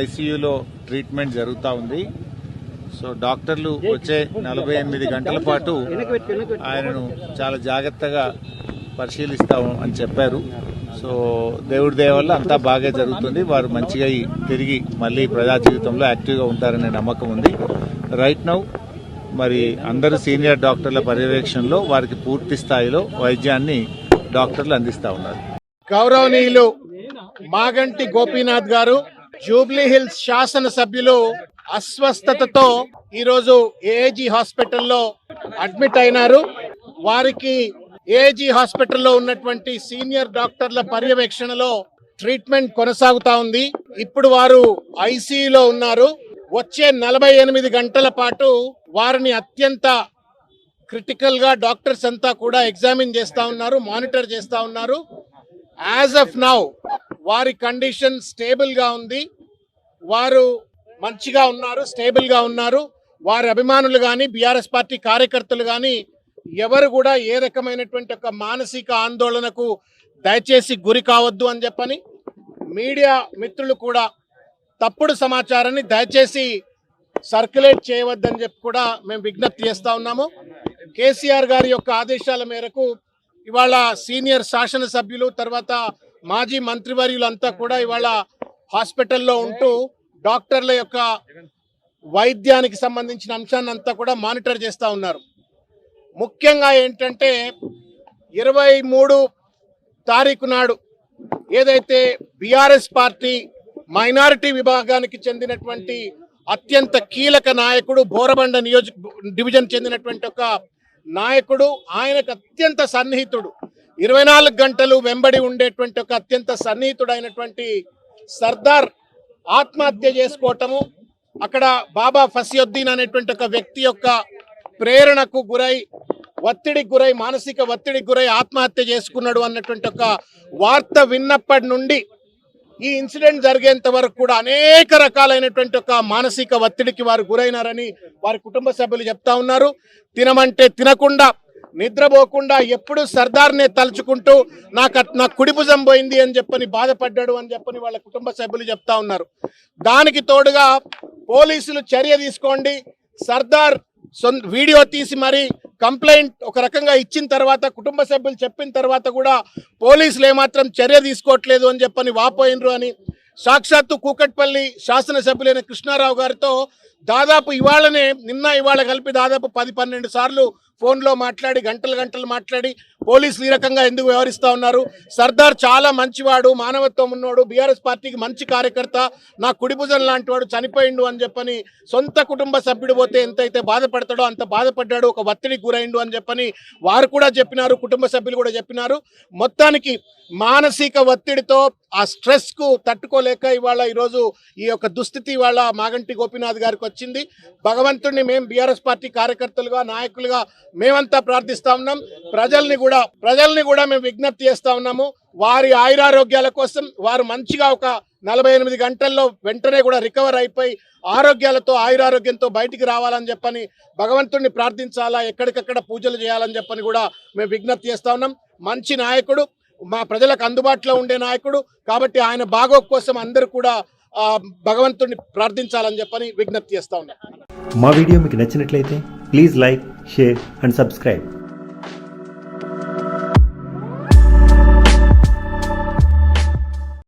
ఐసీయూలో ట్రీట్మెంట్ జరుగుతూ ఉంది. సో డాక్టర్లు వచ్చే నలభై ఎనిమిది గంటల పాటు ఆయనను చాలా జాగ్రత్తగా పరిశీలిస్తాం అని చెప్పారు. సో దేవుడి దయ వల్ల అంతా బాగా జరుగుతుంది. వారు మంచిగా తిరిగి మళ్ళీ ప్రజా జీవితంలో యాక్టివ్గా ఉంటారనే నమ్మకం ఉంది. రైట్ నౌ మరి అందరు సీనియర్ డాక్టర్ల పర్యవేక్షణలో వారికి పూర్తి స్థాయిలో వైద్యాన్ని డాక్టర్లు అందిస్తూ ఉన్నారు. గౌరవనీయులు మాగంటి గోపీనాథ్ గారు జూబ్లీ హిల్స్ శాసన సభ్యులు అస్వస్థతతో ఈరోజు ఏజీ హాస్పిటల్లో అడ్మిట్ అయినారు. వారికి ఏజీ హాస్పిటల్లో ఉన్నటువంటి సీనియర్ డాక్టర్ల పర్యవేక్షణలో ట్రీట్మెంట్ కొనసాగుతా ఉంది. ఇప్పుడు వారు ఐసీయూలో ఉన్నారు. వచ్చే నలభై ఎనిమిది గంటల పాటు వారిని అత్యంత క్రిటికల్గా డాక్టర్స్ అంతా కూడా ఎగ్జామిన్ చేస్తా ఉన్నారు మానిటర్ చేస్తా ఉన్నారు. యాజ్ ఆఫ్ నౌ వారి కండిషన్ స్టేబుల్గా ఉంది. వారు మంచిగా ఉన్నారు స్టేబుల్గా ఉన్నారు. వారి అభిమానులు కానీ బీఆర్ఎస్ పార్టీ కార్యకర్తలు కానీ ఎవరు కూడా ఏ రకమైనటువంటి ఒక మానసిక ఆందోళనకు దయచేసి గురి కావద్దు అని చెప్పని మీడియా మిత్రులు కూడా తప్పుడు సమాచారాన్ని దయచేసి సర్క్యులేట్ చేయవద్దని చెప్పి కూడా మేము విజ్ఞప్తి చేస్తూ ఉన్నాము. కేసీఆర్ గారి యొక్క ఆదేశాల మేరకు ఇవాళ సీనియర్ శాసనసభ్యులు తర్వాత మాజీ మంత్రివర్యులంతా కూడా ఇవాళ హాస్పిటల్లో ఉంటూ డాక్టర్ల యొక్క వైద్యానికి సంబంధించిన అంశాన్ని అంతా కూడా మానిటర్ చేస్తూ ఉన్నారు. ముఖ్యంగా ఏంటంటే ఇరవై మూడు తారీఖు నాడు ఏదైతే బీఆర్ఎస్ పార్టీ మైనారిటీ విభాగానికి చెందినటువంటి అత్యంత కీలక నాయకుడు బోరబండ నియోజక డివిజన్ చెందినటువంటి ఒక నాయకుడు ఆయనకు అత్యంత సన్నిహితుడు ఇరవై నాలుగు గంటలు వెంబడి ఉండేటువంటి ఒక అత్యంత సన్నిహితుడైనటువంటి సర్దార్ ఆత్మహత్య చేసుకోవటము అక్కడ బాబా ఫసియుద్దీన్ అనేటువంటి ఒక వ్యక్తి యొక్క ప్రేరణకు గురై ఒత్తిడికి గురై మానసిక ఒత్తిడికి గురై ఆత్మహత్య చేసుకున్నాడు అన్నటువంటి ఒక వార్త విన్నప్పటి నుండి ఈ ఇన్సిడెంట్ జరిగేంత వరకు కూడా అనేక రకాలైనటువంటి ఒక మానసిక ఒత్తిడికి వారు గురైనారని వారి కుటుంబ సభ్యులు చెప్తా ఉన్నారు. తినమంటే తినకుండా నిద్రపోకుండా ఎప్పుడు సర్దార్నే తలుచుకుంటూ నాకు నా కుడిభుజం పోయింది అని చెప్పని బాధపడ్డాడు అని చెప్పని వాళ్ళ కుటుంబ సభ్యులు చెప్తా ఉన్నారు. దానికి తోడుగా పోలీసులు చర్య తీసుకోండి. సర్దార్ వీడియో తీసి మరి కంప్లైంట్ ఒక రకంగా ఇచ్చిన తర్వాత కుటుంబ సభ్యులు చెప్పిన తర్వాత కూడా పోలీసులు ఏమాత్రం చర్య తీసుకోవట్లేదు అని చెప్పని వాపోయినరు అని. సాక్షాత్తు కూకట్పల్లి శాసనసభ్యులైన కృష్ణారావు గారితో దాదాపు ఇవాళనే నిన్న ఇవాళ కలిపి దాదాపు పది పన్నెండు సార్లు ఫోన్లో మాట్లాడి గంటలు గంటలు మాట్లాడి పోలీసులు ఈ రకంగా ఎందుకు వ్యవహరిస్తా ఉన్నారు? సర్దార్ చాలా మంచివాడు మానవత్వం ఉన్నవాడు బీఆర్ఎస్ పార్టీకి మంచి కార్యకర్త నా కుడిభుజం లాంటి వాడు చనిపోయిండు అని చెప్పని సొంత కుటుంబ సభ్యుడు పోతే ఎంతైతే బాధపడతాడో అంత బాధపడ్డాడు ఒక ఒత్తిడి గురైండు అని చెప్పని వారు కూడా చెప్పినారు కుటుంబ సభ్యులు కూడా చెప్పినారు. మొత్తానికి మానసిక ఒత్తిడితో ఆ స్ట్రెస్కు తట్టుకోలేక ఇవాళ ఈరోజు ఈ యొక్క దుస్థితి ఇవాళ మాగంటి గోపీనాథ్ గారికి వచ్చింది. భగవంతుడిని మేము బీఆర్ఎస్ పార్టీ కార్యకర్తలుగా నాయకులుగా మేమంతా ప్రార్థిస్తా ఉన్నాం. ప్రజల్ని కూడా ప్రజల్ని కూడా మేము విజ్ఞప్తి చేస్తా ఉన్నాము. వారి ఆయురారోగ్యాల కోసం వారు మంచిగా ఒక నలభై ఎనిమిది గంటల్లో వెంటనే కూడా రికవర్ అయిపోయి ఆరోగ్యాలతో ఆయురారోగ్యంతో బయటికి రావాలని చెప్పని భగవంతుడిని ప్రార్థించాలా ఎక్కడికక్కడ పూజలు చేయాలని చెప్పని కూడా మేము విజ్ఞప్తి చేస్తా ఉన్నాం. మంచి నాయకుడు మా ప్రజలకు అందుబాటులో ఉండే నాయకుడు. కాబట్టి ఆయన బాగోగు కోసం అందరూ కూడా భగవంతుడిని ప్రార్థించాలని చెప్పని విజ్ఞప్తి చేస్తా ఉన్నా. మా వీడియో మీకు నచ్చినట్లయితే please like share and subscribe.